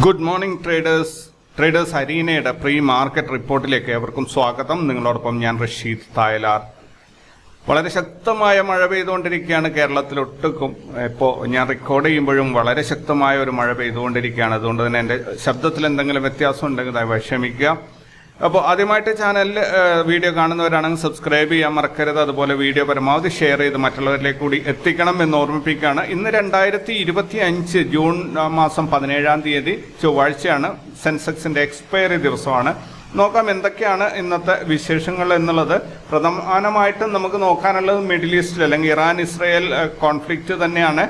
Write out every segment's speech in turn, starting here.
Good morning traders traders ഹരീനയുടെ pre market റിപ്പോർട്ടിലേക്ക് ഏവർക്കും സ്വാഗതം. നിങ്ങളോടൊപ്പം ഞാൻ റഷീദ് തായലാർ. വളരെ ശക്തമായ മഴ പെയ്തുകൊണ്ടിരിക്കുകയാണ് കേരളത്തിലൊട്ടുക്കും ഇപ്പോൾ ഞാൻ റെക്കോർഡ് ചെയ്യുമ്പോഴും വളരെ ശക്തമായ ഒരു മഴ പെയ്തുകൊണ്ടിരിക്കുകയാണ്. അതുകൊണ്ട് തന്നെ എന്റെ ശബ്ദത്തിൽ എന്തെങ്കിലും വ്യത്യാസം ഉണ്ടെങ്കിൽ ദയവായി ക്ഷമിക്കുക. അപ്പോൾ ആദ്യമായിട്ട് ചാനലിൽ വീഡിയോ കാണുന്നവരാണെങ്കിൽ സബ്സ്ക്രൈബ് ചെയ്യാൻ മറക്കരുത്. അതുപോലെ വീഡിയോ പരമാവധി ഷെയർ ചെയ്ത് മറ്റുള്ളവരിലേക്ക് കൂടി എത്തിക്കണം എന്ന് ഓർമ്മിപ്പിക്കുകയാണ്. ഇന്ന് രണ്ടായിരത്തി ഇരുപത്തി അഞ്ച് ജൂൺ മാസം പതിനേഴാം തീയതി ചൊവ്വാഴ്ചയാണ് സെൻസെക്സിന്റെ എക്സ്പയറി ദിവസമാണ്. നോക്കാം എന്തൊക്കെയാണ് ഇന്നത്തെ വിശേഷങ്ങൾ എന്നുള്ളത്. പ്രധാനമായിട്ടും നമുക്ക് നോക്കാനുള്ളത് മിഡിൽ ഈസ്റ്റിൽ അല്ലെങ്കിൽ ഇറാൻ ഇസ്രയേൽ കോൺഫ്ലിക്റ്റ് തന്നെയാണ്.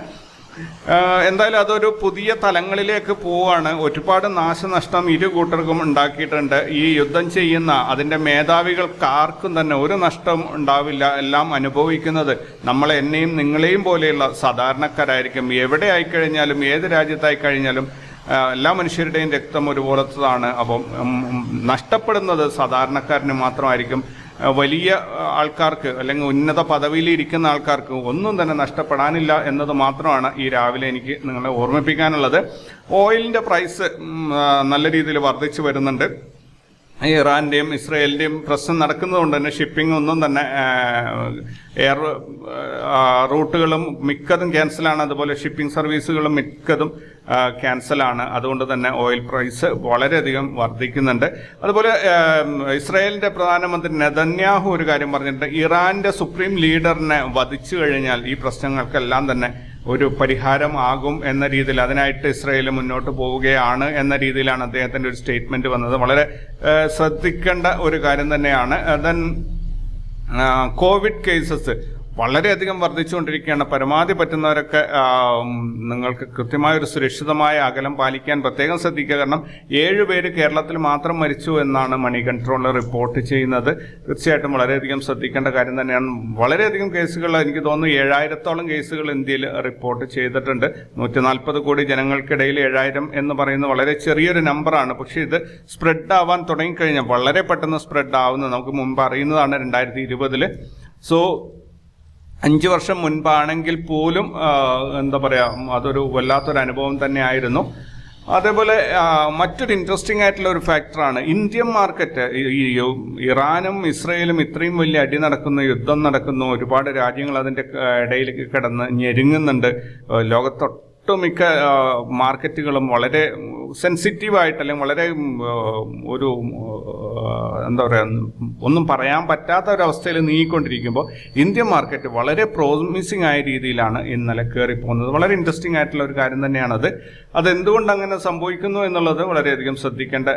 എന്തായാലും അതൊരു പുതിയ തലങ്ങളിലേക്ക് പോവാണ്. ഒരുപാട് നാശനഷ്ടം ഇരു കൂട്ടർക്കും ഉണ്ടാക്കിയിട്ടുണ്ട്. ഈ യുദ്ധം ചെയ്യുന്ന അതിന്റെ മേധാവികൾക്ക് ആർക്കും തന്നെ ഒരു നഷ്ടം ഉണ്ടാവില്ല. എല്ലാം അനുഭവിക്കുന്നത് നമ്മൾ എന്നെയും നിങ്ങളെയും പോലെയുള്ള സാധാരണക്കാരായിരിക്കും. എവിടെ ആയിക്കഴിഞ്ഞാലും ഏത് രാജ്യത്തായി കഴിഞ്ഞാലും എല്ലാ മനുഷ്യരുടെയും രക്തം ഒരുപോലത്തതാണ്. അപ്പം നഷ്ടപ്പെടുന്നത് സാധാരണക്കാരന് മാത്രമായിരിക്കും. വലിയ ആൾക്കാർക്ക് അല്ലെങ്കിൽ ഉന്നത പദവിയിൽ ഇരിക്കുന്ന ആൾക്കാർക്ക് ഒന്നും തന്നെ നഷ്ടപ്പെടാനില്ല എന്നത് മാത്രമാണ് ഈ രാവിലെ എനിക്ക് നിങ്ങളെ ഓർമ്മിപ്പിക്കാനുള്ളത്. ഓയിലിന്റെ പ്രൈസ് നല്ല രീതിയിൽ വർദ്ധിച്ചു വരുന്നുണ്ട്. ഈ ഇറാന്റെയും ഇസ്രയേലിന്റെയും പ്രശ്നം നടക്കുന്നതുകൊണ്ട് തന്നെ ഷിപ്പിംഗ് ഒന്നും തന്നെ എയർ റൂട്ടുകളും മിക്കതും ക്യാൻസലാണ് അതുപോലെ ഷിപ്പിംഗ് സർവീസുകളും മിക്കതും ക്യാൻസലാണ് അതുകൊണ്ട് തന്നെ ഓയിൽ പ്രൈസ് വളരെയധികം വർദ്ധിക്കുന്നുണ്ട്. അതുപോലെ ഇസ്രയേലിന്റെ പ്രധാനമന്ത്രി നെതന്യാഹു ഒരു കാര്യം പറഞ്ഞിട്ടുണ്ട്. ഇറാന്റെ സുപ്രീം ലീഡറിനെ വധിച്ചു കഴിഞ്ഞാൽ ഈ പ്രശ്നങ്ങൾക്കെല്ലാം തന്നെ ഒരു പരിഹാരമാകും എന്ന രീതിയിൽ അതിനായിട്ട് ഇസ്രയേൽ മുന്നോട്ട് പോവുകയാണ് എന്ന രീതിയിലാണ് അദ്ദേഹത്തിന്റെ ഒരു സ്റ്റേറ്റ്മെന്റ് വന്നത്. വളരെ ശ്രദ്ധിക്കേണ്ട ഒരു കാര്യം തന്നെയാണ്. ദെൻ കോവിഡ് കേസസ് വളരെയധികം വർദ്ധിച്ചുകൊണ്ടിരിക്കുകയാണ്. പരമാവധി പറ്റുന്നവരൊക്കെ നിങ്ങൾക്ക് കൃത്യമായ ഒരു സുരക്ഷിതമായ അകലം പാലിക്കാൻ പ്രത്യേകം ശ്രദ്ധിക്കുക. കാരണം ഏഴ് പേര് കേരളത്തിൽ മാത്രം മരിച്ചു എന്നാണ് മണി കൺട്രോളർ റിപ്പോർട്ട് ചെയ്യുന്നത്. തീർച്ചയായിട്ടും വളരെയധികം ശ്രദ്ധിക്കേണ്ട കാര്യം തന്നെയാണ്. വളരെയധികം കേസുകൾ എനിക്ക് തോന്നുന്നു ഏഴായിരത്തോളം കേസുകൾ ഇന്ത്യയിൽ റിപ്പോർട്ട് ചെയ്തിട്ടുണ്ട്. നൂറ്റി നാൽപ്പത് കോടി ജനങ്ങൾക്കിടയിൽ ഏഴായിരം എന്ന് പറയുന്നത് വളരെ ചെറിയൊരു നമ്പറാണ്. പക്ഷേ ഇത് സ്പ്രെഡ് ആവാൻ തുടങ്ങിക്കഴിഞ്ഞാൽ വളരെ പെട്ടെന്ന് സ്പ്രെഡ് ആവുന്നത് നമുക്ക് മുമ്പ് അറിയുന്നതാണ് രണ്ടായിരത്തി ഇരുപതിൽ സോ അഞ്ച് വർഷം മുൻപാണെങ്കിൽ പോലും എന്താ പറയുക അതൊരു വല്ലാത്തൊരു അനുഭവം തന്നെയായിരുന്നു അതേപോലെ മറ്റൊരു ഇൻട്രസ്റ്റിംഗ് ആയിട്ടുള്ള ഒരു ഫാക്ടറാണ് ഇന്ത്യൻ മാർക്കറ്റ് ഈ- ഇറാനും ഇസ്രയേലും ഇത്രയും വലിയ അടി നടക്കുന്നു യുദ്ധം നടക്കുന്നു ഒരുപാട് രാജ്യങ്ങൾ അതിന്റെ ഇടയിലേക്ക് കിടന്ന് ഞെരുങ്ങുന്നുണ്ട്. ലോകത്തൊട്ടുമിക്ക മാർക്കറ്റുകളും വളരെ സെൻസിറ്റീവായിട്ട് അല്ലെങ്കിൽ വളരെ ഒരു എന്താ പറയുക ഒന്നും പറയാൻ പറ്റാത്ത ഒരവസ്ഥയിൽ നീങ്ങിക്കൊണ്ടിരിക്കുമ്പോൾ ഇന്ത്യൻ മാർക്കറ്റ് വളരെ പ്രോമിസിങ് ആയ രീതിയിലാണ് ഇന്നലെ കയറിപ്പോകുന്നത്. വളരെ ഇൻട്രസ്റ്റിംഗ് ആയിട്ടുള്ള ഒരു കാര്യം തന്നെയാണത്. അതെന്തുകൊണ്ട് അങ്ങനെ സംഭവിക്കുന്നു എന്നുള്ളത് വളരെയധികം ശ്രദ്ധിക്കേണ്ട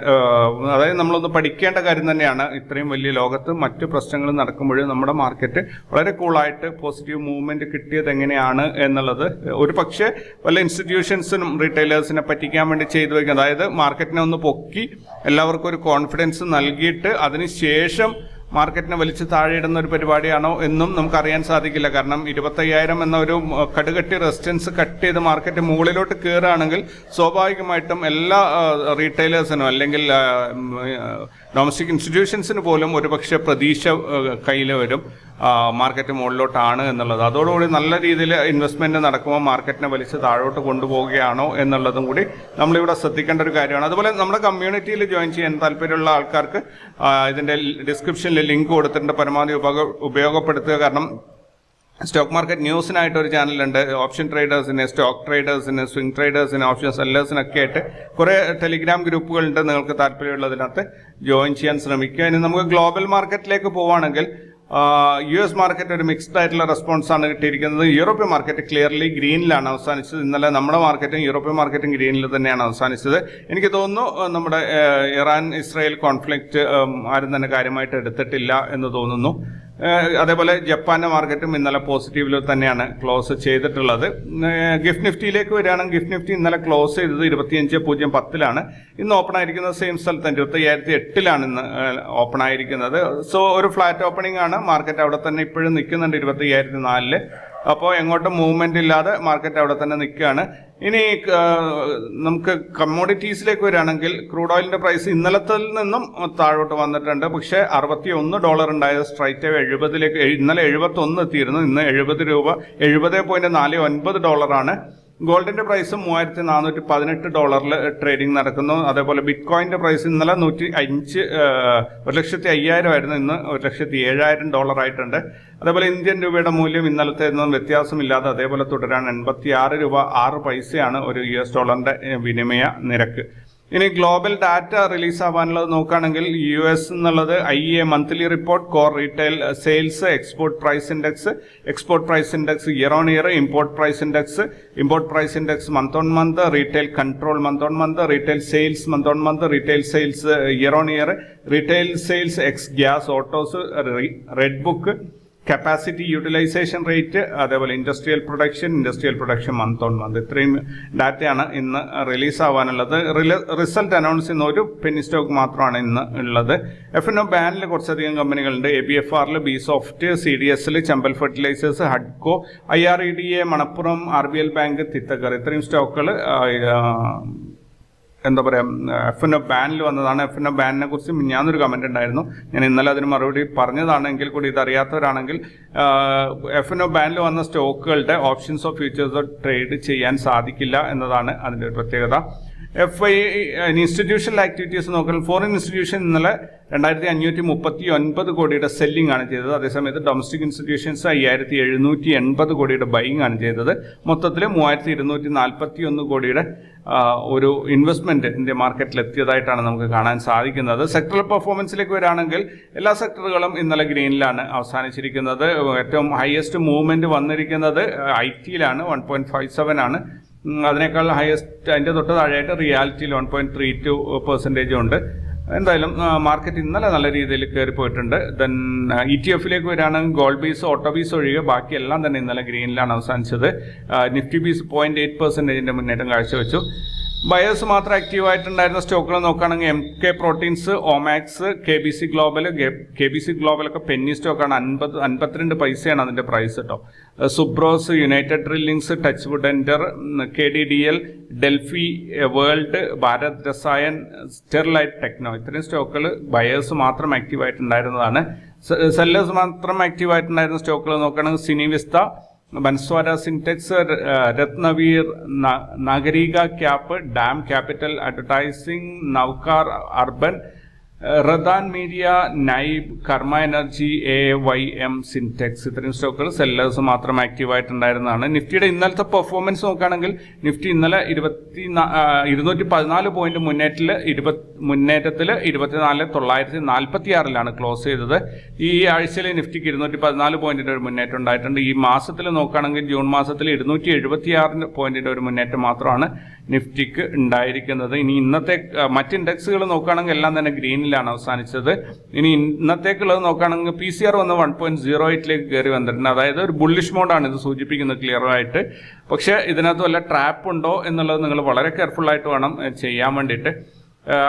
അതായത് നമ്മളൊന്ന് പഠിക്കേണ്ട കാര്യം തന്നെയാണ്. ഇത്രയും വലിയ ലോകത്ത് മറ്റു പ്രശ്നങ്ങൾ നടക്കുമ്പോഴും നമ്മുടെ മാർക്കറ്റ് വളരെ കൂളായിട്ട് പോസിറ്റീവ് മൂവ്മെന്റ് കിട്ടിയത് എങ്ങനെയാണ് എന്നുള്ളത് ഒരു പക്ഷേ വല്ല ഇൻസ്റ്റിറ്റ്യൂഷൻസിനും റീറ്റെയിലേഴ്സിനെ പറ്റിക്കാൻ വേണ്ടി ചെയ്തു വയ്ക്കുക അതായത് മാർക്കറ്റിനെ ഒന്ന് പൊക്കി എല്ലാവർക്കും ഒരു കോൺഫിഡൻസ് നൽകിയിട്ട് അതിനുശേഷം മാർക്കറ്റിനെ വലിച്ച് താഴെയിടുന്ന ഒരു പരിപാടിയാണോ എന്നും നമുക്കറിയാൻ സാധിക്കില്ല. കാരണം ഇരുപത്തയ്യായിരം എന്ന ഒരു കടുകട്ടി റെസിസ്റ്റൻസ് കട്ട് ചെയ്ത് മാർക്കറ്റ് മുകളിലോട്ട് കയറുകയാണെങ്കിൽ സ്വാഭാവികമായിട്ടും എല്ലാ റീറ്റെയിലേഴ്സിനും അല്ലെങ്കിൽ ഡൊമസ്റ്റിക് ഇൻസ്റ്റിറ്റ്യൂഷൻസിന് പോലും ഒരുപക്ഷെ പ്രതീക്ഷ കയ്യിൽ വരും. മാർക്കറ്റ് മുകളിലോട്ടാണ് എന്നുള്ളത്. അതോടുകൂടി നല്ല രീതിയിൽ ഇൻവെസ്റ്റ്മെന്റ് നടക്കുമ്പോൾ മാർക്കറ്റിനെ വലിച്ച് താഴോട്ട് കൊണ്ടുപോവുകയാണോ എന്നുള്ളതും കൂടി നമ്മളിവിടെ ശ്രദ്ധിക്കേണ്ട ഒരു കാര്യമാണ്. അതുപോലെ നമ്മുടെ കമ്മ്യൂണിറ്റിയിൽ ജോയിൻ ചെയ്യാൻ താല്പര്യമുള്ള ആൾക്കാർക്ക് ഇതിന്റെ ഡിസ്ക്രിപ്ഷനിൽ ലിങ്ക് കൊടുത്തിട്ടുണ്ട്. പരമാവധി ഉപയോഗ ഉപയോഗപ്പെടുത്തുക. കാരണം സ്റ്റോക്ക് മാർക്കറ്റ് ന്യൂസിനായിട്ട് ഒരു ചാനലുണ്ട് ഓപ്ഷൻ ട്രേഡേഴ്സിന് സ്റ്റോക്ക് ട്രേഡേഴ്സിന് സ്വിംഗ് ട്രേഡേഴ്സിന് ഓപ്ഷൻ സെല്ലേഴ്സിനൊക്കെ ആയിട്ട് കുറേ ടെലിഗ്രാം ഗ്രൂപ്പുകളുണ്ട് നിങ്ങൾക്ക് താല്പര്യമുള്ളതിനകത്ത് ജോയിൻ ചെയ്യാൻ ശ്രമിക്കുക. ഇനി നമുക്ക് ഗ്ലോബൽ മാർക്കറ്റിലേക്ക് പോവുകയാണെങ്കിൽ യു എസ് മാർക്കറ്റ് ഒരു മിക്സ്ഡ് ആയിട്ടുള്ള റെസ്പോൺസ് ആണ് കിട്ടിയിരിക്കുന്നത്. യൂറോപ്യൻ മാർക്കറ്റ് ക്ലിയർലി ഗ്രീനിലാണ് അവസാനിച്ചത്. ഇന്നലെ നമ്മുടെ മാർക്കറ്റും യൂറോപ്യൻ മാർക്കറ്റും ഗ്രീനിൽ തന്നെയാണ് അവസാനിച്ചത്. എനിക്ക് തോന്നുന്നു നമ്മുടെ ഇറാൻ ഇസ്രായേൽ കോൺഫ്ലിക്റ്റ് ആരും തന്നെ കാര്യമായിട്ട് എടുത്തിട്ടില്ല എന്ന് തോന്നുന്നു. അതേപോലെ ജപ്പാന്റെ മാർക്കറ്റും ഇന്നലെ പോസിറ്റീവിൽ തന്നെയാണ് ക്ലോസ് ചെയ്തിട്ടുള്ളത്. ഗിഫ്റ്റ് നിഫ്റ്റിയിലേക്ക് വരികയാണെങ്കിൽ ഗിഫ്റ്റ് നിഫ്റ്റി ഇന്നലെ ക്ലോസ് ചെയ്തത് ഇരുപത്തിയഞ്ച് പൂജ്യം പത്തിലാണ്. ഇന്ന് ഓപ്പൺ ആയിരിക്കുന്നത് സെയിം സ്ഥലത്ത് ഇരുപത്തി അയ്യായിരത്തി എട്ടിലാണ് ഇന്ന് ഓപ്പൺ ആയിരിക്കുന്നത്. സോ ഒരു ഫ്ലാറ്റ് ഓപ്പണിംഗ് ആണ്. മാർക്കറ്റ് അവിടെ തന്നെ ഇപ്പോഴും നിൽക്കുന്നുണ്ട് ഇരുപത്തി അയ്യായിരത്തി നാലിൽ. അപ്പോൾ എങ്ങോട്ടും മൂവ്മെന്റ് ഇല്ലാതെ മാർക്കറ്റ് അവിടെ തന്നെ നിൽക്കുകയാണ്. ഇനി നമുക്ക് കമ്മോഡിറ്റീസിലേക്ക് വരികയാണെങ്കിൽ ക്രൂഡ് ഓയിലിന്റെ പ്രൈസ് ഇന്നലത്തിൽ നിന്നും താഴോട്ട് വന്നിട്ടുണ്ട്. പക്ഷേ അറുപത്തി ഒന്ന് ഡോളർ ഉണ്ടായത് സ്ട്രൈറ്റ് എഴുപതിലേക്ക് ഇന്നലെ എഴുപത്തി ഒന്ന് എത്തിയിരുന്നു. ഇന്ന് എഴുപത് രൂപ എഴുപത് പോയിന്റ് നാല് ഒൻപത് ഡോളറാണ് ഗോൾഡിന്റെ പ്രൈസ് മൂവായിരത്തി നാനൂറ്റി പതിനെട്ട് ഡോളറിൽ ട്രേഡിംഗ് നടക്കുന്നു. അതേപോലെ ബിറ്റ് കോയിന്റെ പ്രൈസ് ഇന്നലെ നൂറ്റി അഞ്ച് ഒരു ലക്ഷത്തി അയ്യായിരം ആയിരുന്നു. ഇന്ന് ഒരു ലക്ഷത്തി ഏഴായിരം ഡോളർ ആയിട്ടുണ്ട്. അതേപോലെ ഇന്ത്യൻ രൂപയുടെ മൂല്യം ഇന്നലത്തെ നിന്നും വ്യത്യാസമില്ലാതെ അതേപോലെ തുടരാൻ എൺപത്തി ആറ് രൂപ ആറ് പൈസയാണ് ഒരു യു എസ് ഡോളറിന്റെ വിനിമയ നിരക്ക്. ഇനി ഗ്ലോബൽ ഡാറ്റ റിലീസ് ആവാനുള്ളത് നോക്കുകയാണെങ്കിൽ യു എസ് എന്നുള്ളത് I A monthly report core retail sales export price index export price index year on year import price index import price index month on month retail control month on month retail sales month on month retail sales year on year retail sales ex gas autos red book capacity utilization rate അതേപോലെ industrial production industrial production month on month ഇത്രയും ഡാറ്റയാണ് ഇന്ന് release ആവാനുള്ളത്. Result announce ചെയ്യുന്ന ഒരു Penny stock മാത്രമാണ് ഇന്ന് ഉള്ളത്. F N O ബാനിൽ കുറച്ചധികം കമ്പനികളുണ്ട്. എ ബി എഫ് ആറിൽ ബി സോഫ്റ്റ് സി ഡി എസിൽ Chambal fertilisers ഹഡ്കോ I R E D A Manappuram R B L bank Titagarh ഇത്രയും സ്റ്റോക്കുകൾ എന്താ പറയുക എഫ് എൻ ഒ ബാനിൽ വന്നതാണ്. എഫ് എൻ ഒ ബാനിനെ കുറിച്ച് മിഞ്ഞാന്നൊരു കമന്റ് ഉണ്ടായിരുന്നു. ഞാൻ ഇന്നലെ അതിന് മറുപടി പറഞ്ഞതാണെങ്കിൽ കൂടി ഇത് അറിയാത്തവരാണെങ്കിൽ എഫ് എൻ ഒ ബാനിൽ വന്ന സ്റ്റോക്കുകളുടെ ഓപ്ഷൻസോ ഫ്യൂച്ചേഴ്സോ ട്രേഡ് ചെയ്യാൻ സാധിക്കില്ല എന്നതാണ് അതിന്റെ ഒരു പ്രത്യേകത. എഫ് ഐ ഇൻസ്റ്റിറ്റ്യൂഷണൽ ആക്ടിവിറ്റീസ് നോക്കാൻ ഫോറിൻ ഇൻസ്റ്റിറ്റ്യൂഷൻ ഇന്നലെ രണ്ടായിരത്തി അഞ്ഞൂറ്റി മുപ്പത്തി ഒൻപത് കോടിയുടെ സെല്ലിംഗ് ആണ് ചെയ്തത്. അതേസമയത്ത് ഡൊമസ്റ്റിക് ഇൻസ്റ്റിറ്റ്യൂഷൻസ് അയ്യായിരത്തി എഴുന്നൂറ്റി എൺപത് കോടിയുടെ ബൈങ് ആണ് ചെയ്തത്. മൊത്തത്തിൽ മൂവായിരത്തി ഇരുന്നൂറ്റി നാൽപ്പത്തി ഒന്ന് കോടിയുടെ ഒരു ഇൻവെസ്റ്റ്മെന്റ് ഇന്ത്യ മാർക്കറ്റിൽ എത്തിയതായിട്ടാണ് നമുക്ക് കാണാൻ സാധിക്കുന്നത്. സെക്ടറൽ പെർഫോമൻസിലേക്ക് വരാണെങ്കിൽ എല്ലാ സെക്ടറുകളും ഇന്നലെ ഗ്രീനിലാണ് അവസാനിച്ചിരിക്കുന്നത്. ഏറ്റവും ഹയസ്റ്റ് മൂവ്മെന്റ് വന്നിരിക്കുന്നത് ഐ ടിയിലാണ് വൺ പോയിന്റ് ഫൈവ് സെവൻ ആണ്. അതിനേക്കാൾ ഹയസ്റ്റ് അതിന്റെ തൊട്ട് താഴെയായിട്ട് റിയാലിറ്റിയിൽ one point three two percentage ഉണ്ട്. എന്തായാലും മാർക്കറ്റ് ഇന്നലെ നല്ല രീതിയിൽ കയറി പോയിട്ടുണ്ട്. ദെൻ ഇ ടി എഫിലേക്ക് വരികയാണെങ്കിൽ ഗോൾഡ് ബീസ് ഓട്ടോ ബീസ് ഒഴികെ ബാക്കിയെല്ലാം തന്നെ ഇന്നലെ ഗ്രീനിലാണ് അവസാനിച്ചത്. നിഫ്റ്റി ബീസ് പോയിന്റ് എയ്റ്റ് പെർസെന്റേജിന്റെ മുന്നേറ്റം കാഴ്ചവെച്ചു. ബയേഴ്സ് മാത്രം ആക്റ്റീവ് ആയിട്ടുണ്ടായിരുന്ന സ്റ്റോക്കുകൾ നോക്കുകയാണെങ്കിൽ M K proteins Omaxe K B C global K B C ഗ്ലോബലൊക്കെ penny സ്റ്റോക്കാണ് അൻപത് അൻപത്തിരണ്ട് പൈസയാണ് അതിന്റെ പ്രൈസ് കേട്ടോ Subros United drillings touch wood enter K D D L Delphi world Bharat Rasayan Sterlite techno ഇത്രയും സ്റ്റോക്കുകൾ ബയേഴ്സ് മാത്രം ആക്റ്റീവ് ആയിട്ടുണ്ടായിരുന്നതാണ്. സെല്ലേഴ്സ് മാത്രം ആക്റ്റീവ് ആയിട്ടുണ്ടായിരുന്ന സ്റ്റോക്കുകൾ നോക്കുകയാണെങ്കിൽ Cinevista Banswara Syntex Ratnaveer Nagreeka cap DAM capital advertising Navkar urban Radaan media Nibe Karma energy A Y M Syntex ഇത്രയും സ്റ്റോക്കുകൾ സെല്ലേഴ്സ് മാത്രം ആക്റ്റീവ് ആയിട്ടുണ്ടായിരുന്നതാണ് നിഫ്റ്റിയുടെ ഇന്നലത്തെ പെർഫോമൻസ് നോക്കുകയാണെങ്കിൽ നിഫ്റ്റി ഇന്നലെ ഇരുപത്തി ഇരുന്നൂറ്റി പതിനാല് പോയിന്റ് മുന്നേറ്റിൽ ഇരുപത് മുന്നേറ്റത്തിൽ ഇരുപത്തിനാല് തൊള്ളായിരത്തി നാൽപ്പത്തി ആറിലാണ് ക്ലോസ് ചെയ്തത്. ഈ ആഴ്ചയിൽ നിഫ്റ്റിക്ക് ഇരുന്നൂറ്റി പതിനാല് പോയിന്റിന്റെ ഒരു മുന്നേറ്റം ഉണ്ടായിട്ടുണ്ട്. ഈ മാസത്തിൽ നോക്കുകയാണെങ്കിൽ ജൂൺ മാസത്തിൽ ഇരുന്നൂറ്റി എഴുപത്തി ആറിന് പോയിന്റിന്റെ ഒരു മുന്നേറ്റം മാത്രമാണ് നിഫ്റ്റിക്ക് ഉണ്ടായിരിക്കുന്നത്. ഇനി ഇന്നത്തെ മറ്റ് ഇൻഡെക്സുകൾ നോക്കുകയാണെങ്കിൽ എല്ലാം തന്നെ ഗ്രീനിലാണ് അവസാനിച്ചത്. ഇനി ഇന്നത്തേക്കുള്ളത് നോക്കുകയാണെങ്കിൽ പി സി ആർ വന്ന് വൺ പോയിന്റ് സീറോ എയ്റ്റിലേക്ക് കയറി വന്നിട്ടുണ്ട്. അതായത് ഒരു ബുള്ളിഷ് മോഡാണ് ഇത് സൂചിപ്പിക്കുന്നത് ക്ലിയർ ആയിട്ട്. പക്ഷേ ഇതിനകത്ത് വല്ല ട്രാപ്പ് ഉണ്ടോ എന്നുള്ളത് നിങ്ങൾ വളരെ കെയർഫുൾ ആയിട്ട് വേണം ചെയ്യാൻ വേണ്ടിയിട്ട്.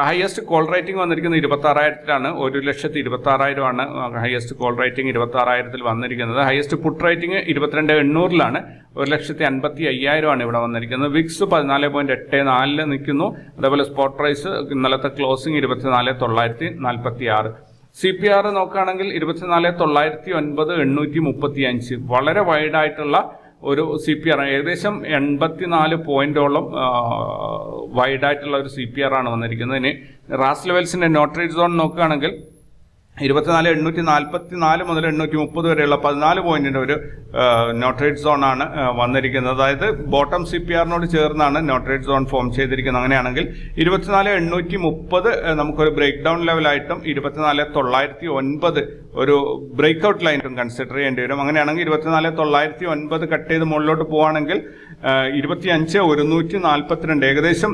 ഹയസ്റ്റ് കോൾ റേറ്റിംഗ് വന്നിരിക്കുന്നത് ഇരുപത്തി ആറായിരത്തിലാണ് ഒരു ലക്ഷത്തി ഇരുപത്തി ആറായിരമാണ് ഹയസ്റ്റ് കോൾ റേറ്റിംഗ് ഇരുപത്തി ആറായിരത്തിൽ വന്നിരിക്കുന്നത്. ഹയസ്റ്റ് പുട്ട് റേറ്റിംഗ് ഇരുപത്തിരണ്ട് എണ്ണൂറിലാണ്. ഒരു ലക്ഷത്തി അൻപത്തി അയ്യായിരമാണ് ഇവിടെ വന്നിരിക്കുന്നത്. വിക്സ് പതിനാല് പോയിന്റ് എട്ട് നാലിൽ നിൽക്കുന്നു. അതേപോലെ സ്പോട്ട് പ്രൈസ് ഇന്നലത്തെ ക്ലോസിംഗ് ഇരുപത്തിനാല് തൊള്ളായിരത്തി നാൽപ്പത്തി ആറ് സി പി ആർ നോക്കുകയാണെങ്കിൽ ഇരുപത്തിനാല് തൊള്ളായിരത്തി ഒൻപത് എണ്ണൂറ്റി മുപ്പത്തി അഞ്ച് വളരെ വൈഡായിട്ടുള്ള ഒരു സി പി ആർ ഏകദേശം എൺപത്തിനാല് പോയിന്റോളം വൈഡായിട്ടുള്ള ഒരു സി പി ആർ ആണ് വന്നിരിക്കുന്നത്. ഇനി റാസ് ലെവൽസിന്റെ നോട്ടറി സോൺ നോക്കുകയാണെങ്കിൽ ഇരുപത്തിനാല് എണ്ണൂറ്റി നാൽപ്പത്തി നാല് മുതൽ എണ്ണൂറ്റി മുപ്പത് വരെയുള്ള പതിനാല് പോയിന്റിന്റെ ഒരു നോട്ടറേറ്റ് സോൺ ആണ് വന്നിരിക്കുന്നത്. അതായത് ബോട്ടം സി പി ആറിനോട് ചേർന്നാണ് നോട്ടറേറ്റ് സോൺ ഫോം ചെയ്തിരിക്കുന്നത്. അങ്ങനെയാണെങ്കിൽ ഇരുപത്തിനാല് എണ്ണൂറ്റി മുപ്പത് നമുക്കൊരു ബ്രേക്ക് ഡൗൺ ലെവലായിട്ടും ഇരുപത്തിനാല് തൊള്ളായിരത്തി ഒൻപത് ഒരു ബ്രേക്ക് ഔട്ട് ലൈനായിട്ടും കൺസിഡർ ചെയ്യേണ്ടി വരും. അങ്ങനെയാണെങ്കിൽ ഇരുപത്തിനാല് തൊള്ളായിരത്തി ഒൻപത് കട്ട് ചെയ്ത് മുകളിലോട്ട് പോവുകയാണെങ്കിൽ ഇരുപത്തി അഞ്ച് ഒരുന്നൂറ്റി നാൽപ്പത്തിരണ്ട് ഏകദേശം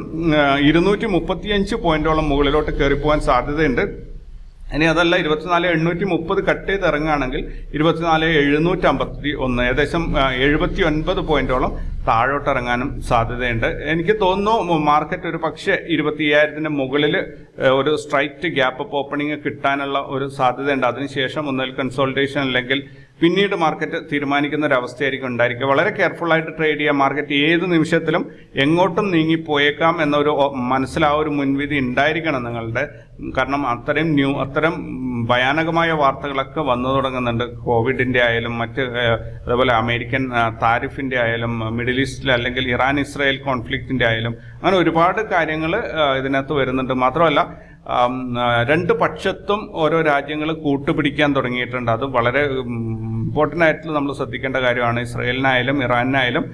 ഇരുന്നൂറ്റി മുപ്പത്തിയഞ്ച് പോയിന്റോളം മുകളിലോട്ട് കയറിപ്പോകാൻ പോകാൻ സാധ്യതയുണ്ട്. ഇനി അതല്ല ഇരുപത്തിനാല് എണ്ണൂറ്റി മുപ്പത് കട്ട് ചെയ്ത് ഇറങ്ങുകയാണെങ്കിൽ ഇരുപത്തിനാല് എഴുന്നൂറ്റി അമ്പത്തി ഒന്ന് ഏകദേശം എഴുപത്തി ഒൻപത് പോയിന്റോളം താഴോട്ട് ഇറങ്ങാനും സാധ്യതയുണ്ട്. എനിക്ക് തോന്നുന്നു മാർക്കറ്റ് ഒരു പക്ഷേ ഇരുപത്തി അയ്യായിരത്തിന്റെ മുകളിൽ ഒരു സ്ട്രൈറ്റ് ഗ്യാപ്പ് ഓപ്പണിംഗ് കിട്ടാനുള്ള ഒരു സാധ്യതയുണ്ട്. അതിനുശേഷം ഒന്നിൽ കൺസോൾട്ടേഷൻ അല്ലെങ്കിൽ പിന്നീട് മാർക്കറ്റ് തീരുമാനിക്കുന്ന ഒരു അവസ്ഥയായിരിക്കും ഉണ്ടായിരിക്കുക. വളരെ കെയർഫുൾ ആയിട്ട് ട്രേഡ് ചെയ്യുക മാർക്കറ്റ് ഏത് നിമിഷത്തിലും എങ്ങോട്ടും നീങ്ങിപ്പോയേക്കാം എന്നൊരു മനസ്സിലാ ഒരു മുൻവിധി ഉണ്ടായിരിക്കണം നിങ്ങളുടെ. കാരണം അത്രയും ന്യൂ അത്തരം ഭയാനകമായ വാർത്തകളൊക്കെ വന്നു തുടങ്ങുന്നുണ്ട്. കോവിഡിന്റെ ആയാലും മറ്റ് അതുപോലെ അമേരിക്കൻ താരിഫിന്റെ ആയാലും മിഡിൽ ഈസ്റ്റിൽ അല്ലെങ്കിൽ ഇറാൻ ഇസ്രായേൽ കോൺഫ്ലിക്റ്റിന്റെ ആയാലും അങ്ങനെ ഒരുപാട് കാര്യങ്ങൾ ഇതിനകത്ത് വരുന്നുണ്ട്. മാത്രമല്ല രണ്ട് പക്ഷത്തും ഓരോ രാജ്യങ്ങൾ കൂട്ടുപിടിക്കാൻ തുടങ്ങിയിട്ടുണ്ട്. അത് വളരെ ഇമ്പോർട്ടന്റ് ആയിട്ടുള്ള നമ്മൾ ശ്രദ്ധിക്കേണ്ട കാര്യമാണ്. ഇസ്രയേലിനായാലും ഇറാനിനായാലും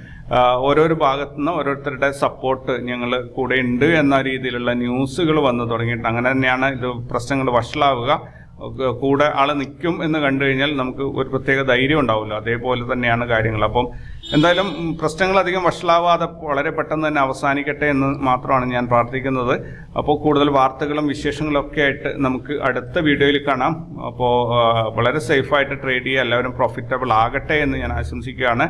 ഓരോരു ഭാഗത്തു നിന്ന് ഓരോരുത്തരുടെ സപ്പോർട്ട് ഞങ്ങൾ കൂടെ ഉണ്ട് എന്ന രീതിയിലുള്ള ന്യൂസുകൾ വന്നു തുടങ്ങിയിട്ടുണ്ട്. അങ്ങനെ തന്നെയാണ് ഇത് പ്രശ്നങ്ങൾ വഷളാവുക. കൂടെ ആൾ നിൽക്കും എന്ന് കണ്ടു കഴിഞ്ഞാൽ നമുക്ക് ഒരു പ്രത്യേക ധൈര്യം ഉണ്ടാവില്ല. അതേപോലെ തന്നെയാണ് കാര്യങ്ങൾ. അപ്പം എന്തായാലും പ്രശ്നങ്ങൾ അധികം വഷളാവാതെ വളരെ പെട്ടെന്ന് തന്നെ അവസാനിക്കട്ടെ എന്ന് മാത്രമാണ് ഞാൻ പ്രാർത്ഥിക്കുന്നത്. അപ്പോൾ കൂടുതൽ വാർത്തകളും വിശേഷങ്ങളും ഒക്കെ ആയിട്ട് നമുക്ക് അടുത്ത വീഡിയോയിൽ കാണാം. അപ്പോൾ വളരെ സേഫായിട്ട് ട്രേഡ് ചെയ്യുക എല്ലാവരും പ്രോഫിറ്റബിൾ ആകട്ടെ എന്ന് ഞാൻ ആശംസിക്കുകയാണ്.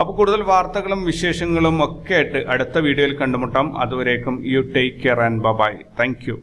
അപ്പോൾ കൂടുതൽ വാർത്തകളും വിശേഷങ്ങളും ഒക്കെ ആയിട്ട് അടുത്ത വീഡിയോയിൽ കണ്ടുമുട്ടാം. അതുവരേക്കും you take care and bye thank you